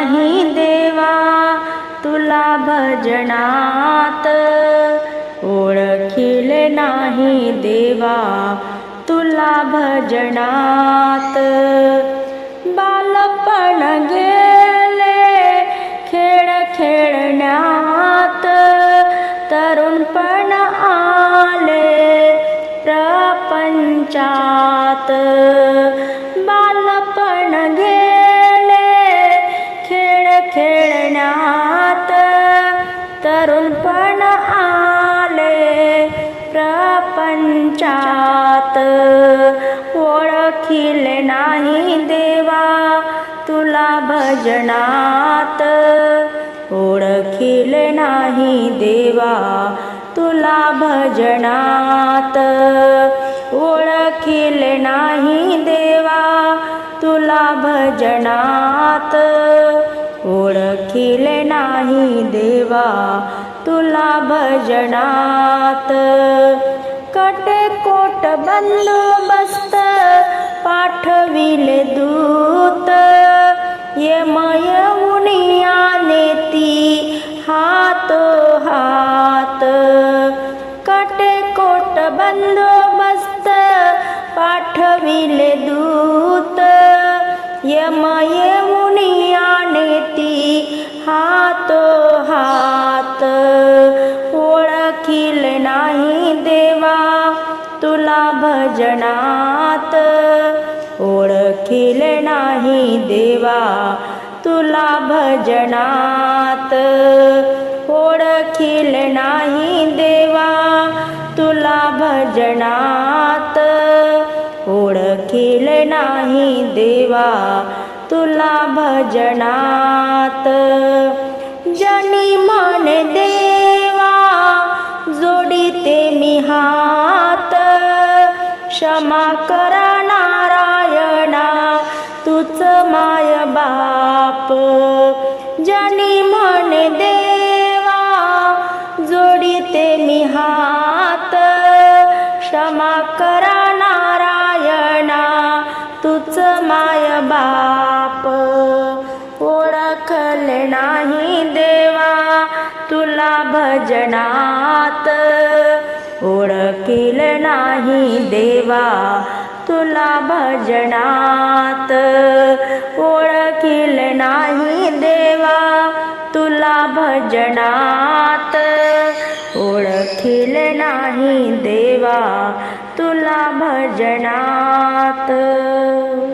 नाही देवा तुला भजनात ओळखील नाही देवा तुला भजनात. बालपण गेले खेळ खेळण्यात तरुणपण आले प्रपंचात. बालपण गेले तरुणपण आले प्रपंचात. ओळखील नाही देवा तुला भजनात. ओळखील नाही देवा तुला भजनात. ओळखिले नाही देवा तुला भजनात. ओळखिले नाही देवा तुला भजनात कटेकोट बंदोबस्त पाठविले दूत. यमय उनिया नेती हात हात. कटेकोट बंदोबस्त पाठविले दूत. यमय मुनिया नेती हात हात भजनात ओळखील नाही देवा तुला भजनात. ओळखील नाही देवा तुला भजनात. ओळखील नाही देवा तुला भजनात. जनी मन देवा क्षमा करा नारायणा तूच माय बाप. जनी मन देवा जोडीते मी हात. क्षमा करा नारायणा तूच माय बाप. ओळखले नाही देवा तुला भजनात. ओळखील नाही देवा तुला भजनात ओळखील नाही देवा तुला भजनात ओळखील नाही देवा तुला भजनात